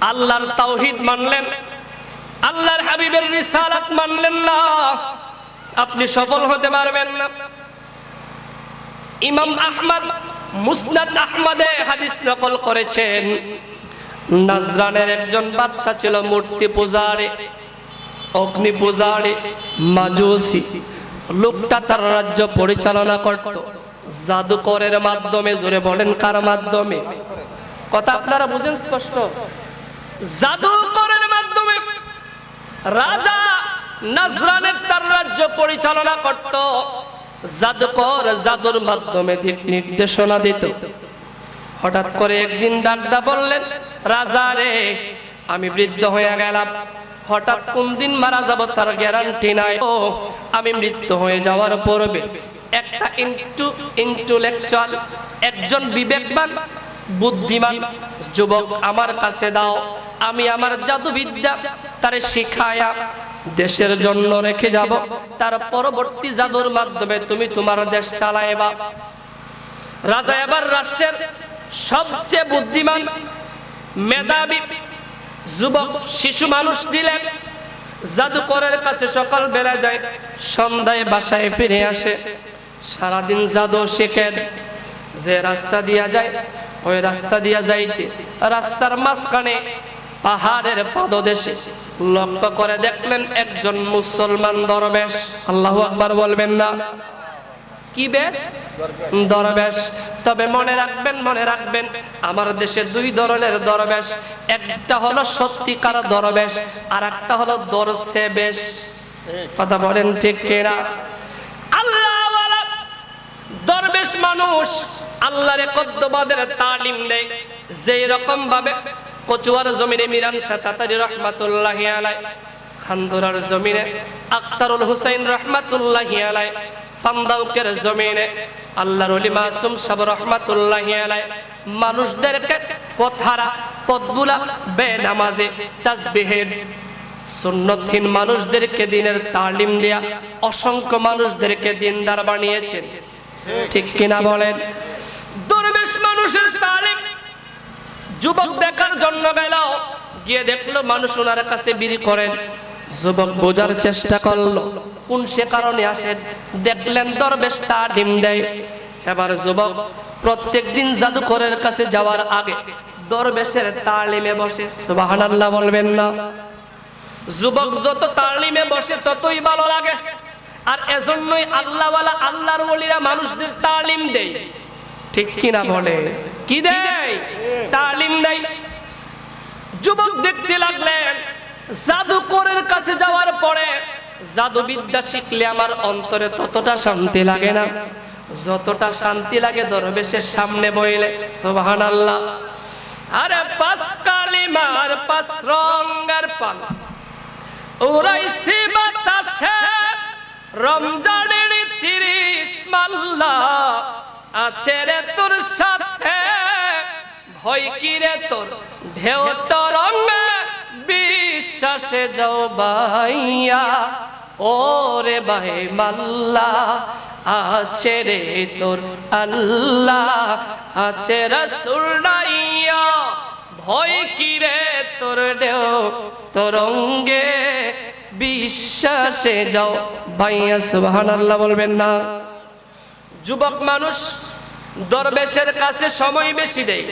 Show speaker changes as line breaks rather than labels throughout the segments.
আল্লাহর তাওহিদ মানলেন, আল্লাহর হাবিবের রিসালাত মানলেন না। আপনি সফল হতে পারবেন না। ইমাম আহমদ, মুসনাদ আহমদে হাদিস নকল করেছেন, নাজরানের একজন বাদশা ছিল মূর্তি পূজারে, অগ্নি পূজারে, মাজুসি। লোকটা তার রাজ্য পরিচালনা করত। জাদুকরের মাধ্যমে, জোরে বলেন কার মাধ্যমে? কথা আপনারা বুঝেন স্পষ্ট? জাদুকরের মাধ্যমে রাজা নাজরানের তার রাজ্য পরিচালনা করত। জাদুকর জাদুর মাধ্যমে দিক নির্দেশনা দিত। হঠাৎ করে একদিন ডাকদা বললেন, রাজা রে, আমি বৃদ্ধ হয়ে গেলাম। হঠাৎ কোন দিন মারা যাব তার গ্যারান্টি নাই ও আমি মৃত্যু হয়ে যাওয়ার পূর্বে একটা ইন্টু, ইন্টেলেকচুয়াল, একজন বিবেকবান, বুদ্ধিমান যুবক আমার কাছে দাও। আমি আমার জাদুবিদ্যা তারে শিখায়া দেশের জন্য রেখে যাব। তার পরবর্তী জাদুর মাধ্যমে তুমি তোমার দেশ চালাইবা। রাজা এবার রাষ্ট্রের সবচেয়ে বুদ্ধিমান, মেধাবী যুবক, শিশু মানুষ দিলেন। জাদুকরের কাছে সকাল বেলা যায়, সন্ধ্যায় বাসায় ফিরে আসে। সারাদিন জাদু শেখেন, যে রাস্তা দিয়া যায়, ওই রাস্তা দিয়া যাইতে, রাস্তার মাঝখানে পাহাড়ের পাদদেশে লক্ষ্য করে দেখলেন একজন মুসলমান দরবেশ। আল্লাহ আকবার বলবেন না। কি বেশ? দরবেশ। তবে মনে রাখবেন মনে রাখবেন, আমার দেশে দুই ধরনের দরবেশ। একটা হলো সত্যিকার দরবেশ আর একটা হলো দরসে বেশ। কথা বলেন ঠিক কিনা? আল্লাহওয়ালা দরবেশ মানুষ আল্লাহর কদ্দবাদের তালিম দেয়। যেই রকম ভাবে কচুয়ার জমিনে মিরান সাতাতারি রহমাতুল্লাহি আলাই খান্দুরার জমিনে আক্তারুল হুসাইন রহমাতুল্লাহি আলাই ফান্দাউকের জমিনে আল্লাহর ওলি মাসুম সাহেব রহমাতুল্লাহি আলাই মানুষদেরকে পথহারা পথগুলা বেনামাজে তাসবিহের সুন্নতহীন মানুষদেরকে দিনের তালিম দেয়া অসংখ্য মানুষদেরকে দিনদার বানিয়েছেন। ঠিক কিনা বলেন দরবেশ মানুষের তালিম যুবক দেখার জন্য গেল। গিয়ে দেখল মানুষ ওনার কাছে বিড়ি করেন। যুবক বোঝার চেষ্টা করল, কোন সে কারণে আসেন দেখলেন দরবেশ তালিম দেয়। এবার যুবক প্রত্যেক দিন জাদুকরের কাছে যাওয়ার আগে দরবেশের তালিমে বসে, সুবহানাল্লাহ বলবেন না। যুবক যত তালিমে বসে ততই ভালো লাগে। আর এজন্যই আল্লাহওয়ালা আল্লাহর ওলিরা মানুষদের তালিম দেয়। ঠিক কিনা বলে? কি দেয়? তালিম দেয়। যুবক দেখতে লাগলেন, জাদুকরের কাছে যাওয়ার পরে জাদুবিদ্যা শিখলে আমার অন্তরে ততটা শান্তি লাগে না। যতটা শান্তি লাগে দরবেশের সামনে বইলে সোহান আল্লাহ আরে পাঁচ কালিমার পাঁচ রঙের পালা। উড়াইছি বাতাসে রমজানের তিরিশ মাল্লা। আছে রে তোর সাথে ভয় কি রে ঢেউ তরঙ্গে বিশ্বাসে যাও বাইয়া ওরে ভাই মাল্লা, আছে রে তোর আল্লাহ, আছে রসুল নাইয়া ভয় কি রে তোর ঢেউ তরঙ্গে বিশ্বাসে যাও ভাইয়া, সুবহানাল্লাহ বলবেন না। যুবক মানুষ, দরবেশের কাছে সময় বেশি দেয়।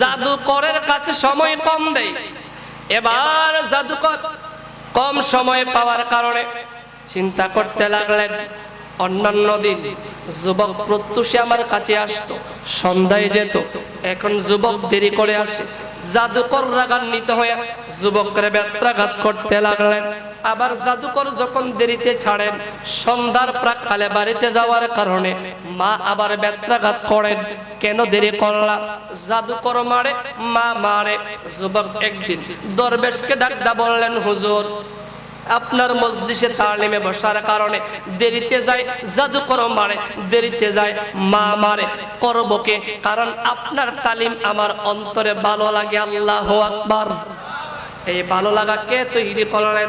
জাদুকরের কাছে সময় কম দেয়। এবার জাদুকর কম সময় পাওয়ার কারণে চিন্তা করতে লাগলেন, অন্যান্য দিন যুবক প্রত্যুষে আমার কাছে আসতো, সন্ধ্যায় যেত, এখন যুবক দেরি করে আসে। জাদুকর রাগান্বিত হয়ে যুবকরে ব্যত্রাঘাত করতে লাগলেন। আবার জাদুকর যখন দেরিতে ছাড়েন, সন্ধ্যার প্রাককালে বাড়িতে যাওয়ার কারণে মা আবার ব্যত্রাঘাত করেন। কেন দেরি করলাম জাদুকর মারে, মা মারে যুবক একদিন দরবেশকে ডাকদা বললেন, হুজুর, আপনার মসজিদে তালিমে বসার কারণে দেরিতে যায়, জাদুকর মারে, দেরিতে যায়, মা মারে করবকে কারণ আপনার তালিম আমার অন্তরে ভালো লাগে, আল্লাহ আকবার। এই ভালো লাগা কে তৈরি করলেন?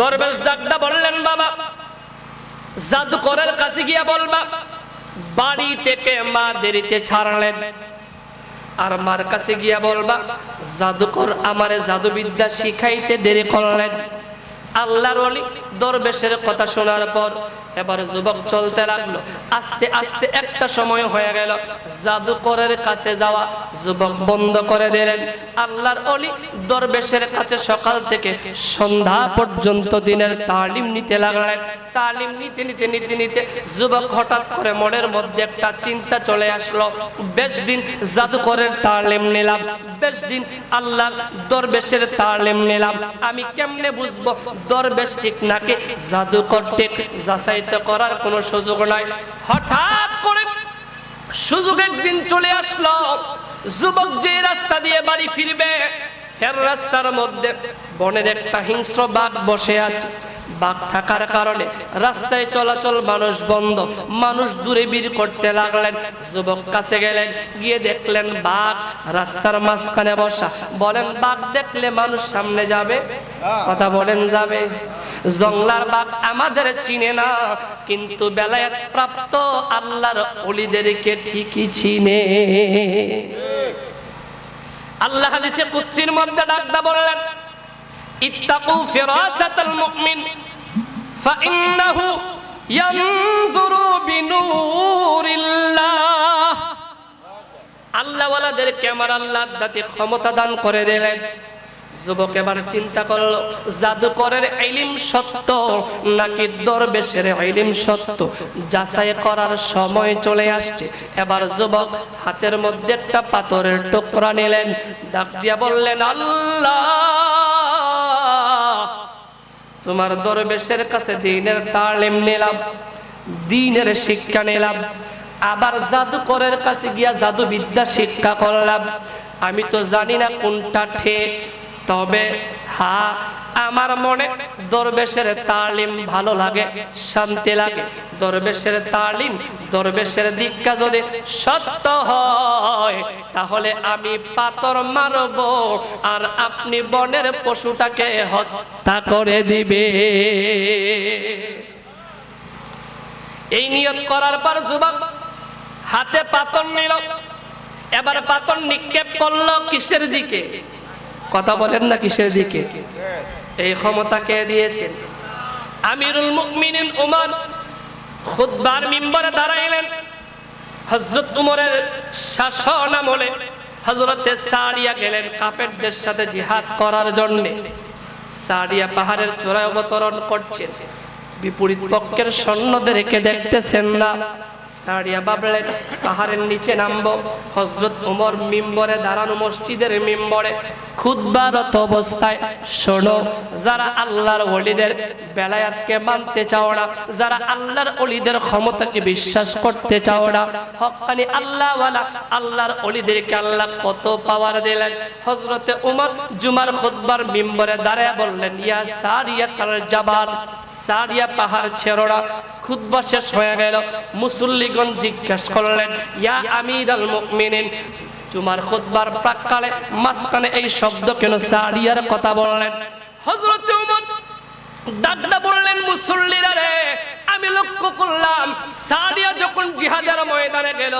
দরবেশ ডাকটা বললেন, বাবা, জাদুকরের কাছে গিয়া বলবা, বাড়ি থেকে মা দেরিতে ছাড়লেন। আর মার কাছে গিয়া বলবা, জাদুকর আমারে জাদুবিদ্যা শিখাইতে দেরি করলেন। আল্লাহর অলি দরবেশের কথা শোনার পর এবার যুবক চলতে লাগল। আস্তে আস্তে একটা সময় হয়ে গেল। জাদুকরের কাছে যাওয়া যুবক বন্ধ করে দিলেন। আল্লাহর অলি দরবেশের কাছে সকাল থেকে সন্ধ্যা পর্যন্ত দিনের তালিম নিতে লাগলেন। তালিম নিতে নিতে নিতে নিতে যুবক হঠাৎ করে মনের মধ্যে একটা চিন্তা চলে আসলো। বেশ দিন জাদুকরের তালিম নিলাম। বেশ দিন আল্লাহর দরবেশের তালিম নিলাম। আমি কেমনে বুঝব দরবেশ ঠিক নাকি? জাদুকর করতে যাচাইতে করার কোনো সুযোগ নাই। হঠাৎ করে সুযোগ একদিন চলে আসলো। যুবক যে রাস্তা দিয়ে বাড়ি ফিরবে ফের রাস্তার মধ্যে বনের একটা হিংস্র বাঘ বসে আছে। বাঘ থাকার কারণে রাস্তায় চলাচল মানুষ বন্ধ। মানুষ দূরে বীর করতে লাগলেন। যুবক কাছে গেলেন, গিয়ে দেখলেন বাঘ রাস্তার মাঝখানে বসা। বলেন, বাঘ দেখলে মানুষ সামনে যাবে? কথা বলেন, যাবে। জংলার বাঘ, আমাদের চিনে না, কিন্তু বেলায়াত প্রাপ্ত আল্লাহর অলিদেরকে ঠিকই চিনে। আল্লাহ হাদিসে কুচ্ছির মধ্যে ডাকদা বললেন, ইত্তাকু ফিরাসাতাল মুমিন, ফাইন্নাহু ইয়ানজুরু বিনুরিল্লাহ। আল্লাহ ক্যামেরা আল্লাহ দাতে ক্ষমতা দান করে দিলেন। যুবক এবার চিন্তা করল, জাদুকরের ইলিম সত্য নাকি দরবেশের ইলিম সত্য? যাচাই করার সময় চলে আসছে। এবার যুবক হাতের মধ্যে একটা পাথরের টুকরা নিলেন, ডাক দিয়া বললেন, আল্লাহ, তোমার দরবেশের কাছে দিনের তালিম নিলাম, দিনের শিক্ষা নিলাম, আবার জাদুকরের কাছে গিয়া জাদু বিদ্যা শিক্ষা করলাম। আমি তো জানি না কোনটা ঠিক তবে হা, আমার মনে দরবেশের তালিম ভালো লাগে, শান্তি লাগে। দরবেশের তালিম, দরবেশের দীক্ষা যদি সত্য হয়, তাহলে আমি পাতর মারব আর আপনি বনের পশুটাকে হত্যা করে দিবে। এই নিয়ত করার পর যুবক হাতে পাতন নিল, এবার পাতন নিক্ষেপ করল কিসের দিকে? কথা বলেন না কিসের দিকে? এই ক্ষমতা কে দিয়েছেন আমিরুল মুমিনিন উমর খুদবার মিম্বরে দাঁড়াইলেন। হযরত উমরের শাসন আমলে হযরতে সারিয়া গেলেন কাফেরদের সাথে জিহাদ করার জন্য। সারিয়া পাহাড়ের চূড়ায় অবতরণ করছেন। বিপরীত পক্ষের সৈন্যদেরকে দেখতেছেন না। সারিয়া ভাবলেন পাহাড়ের নিচে নামবো। হজরত উমর মিম্বরে দাঁড়ানো মসজিদের মিম্বরে। খুদবারত অবস্থায় শোনো, যারা আল্লাহর ওলিদের বেলায়াতকে মানতে চাও না যারা আল্লাহর ওলিদের ক্ষমতাকে বিশ্বাস করতে চাও না হকানি আল্লাহওয়ালা আল্লাহর ওলিদেরকে আল্লাহ কত পাওয়ার দিলেন? হজরতে উমর জুমার খুদবার মিম্বরে দাঁড়ায় বললেন, ইয়া সারিয়া কাল জাবার সারিয়া পাহাড় ছেড়োড়া খুদ্া শেষ হয়ে গেল। মুসল্লিগণ জিজ্ঞাসা করলেন, ইয়া আমির আল মুমিনিন? তোমার খুতবার প্রাককালে মাঝখানে এই শব্দ কেন সারিয়ার কথা বললেন? হযরত ওমর দাদা বললেন, মুসল্লিরা রে, আমি লক্ষ্য করলাম, সারিয়া যখন জিহাদের ময়দানে গেল,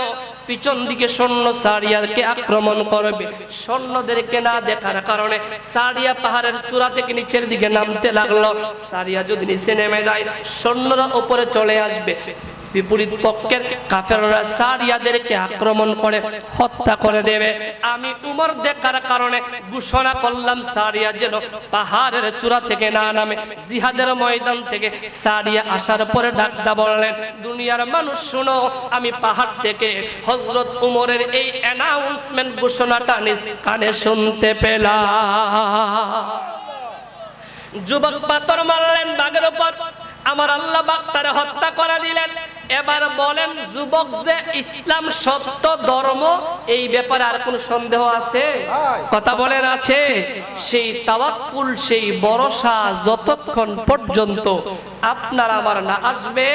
পিছন দিকে সৈন্য সারিয়াকে আক্রমণ করবে। সৈন্যদেরকে না দেখার কারণে সারিয়া পাহাড়ের চূড়া থেকে নিচের দিকে নামতে লাগল। সারিয়া যদি নিচে নেমে যায়, সৈন্যরা উপরে চলে আসবে। বিপরীত পক্ষের কাফেররা সারিয়াদেরকে আক্রমণ করে হত্যা করে দেবে। আমি উমর দেখার কারণে ঘোষণা করলাম, সারিয়া যেন পাহাড়ের চূড়া থেকে না নামে। জিহাদের ময়দান থেকে সারিয়া আসার পরে ডাকদা বললেন, দুনিয়ার মানুষ, শুনো, আমি পাহাড় থেকে হজরত উমরের এই অ্যানাউন্সমেন্ট ঘোষণাটা নিজ কানে শুনতে পেলাম। যুবক পাথর মারলেন বাঘের উপর আমার আল্লাহ বাগ তারে হত্যা করে দিলেন। এবার বলেন যুবক যে ইসলাম সত্য ধর্ম এই ব্যাপারে আর কোন সন্দেহ আছে? কথা বলেন আছে। সেই তাওয়াক্কুল সেই ভরসা যতক্ষণ পর্যন্ত আপনার আমার না আসবে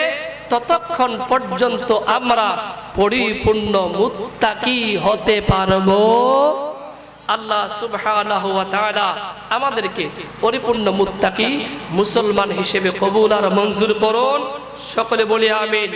ততক্ষণ পর্যন্ত আমরা পরিপূর্ণ মুত্তাকি হতে পারব। আল্লাহ সুবহানাহু ওয়া তাআলা আমাদেরকে পরিপূর্ণ মুত্তাকি মুসলমান হিসেবে কবুল আর মঞ্জুর করুন। সকলে বলি আমিন।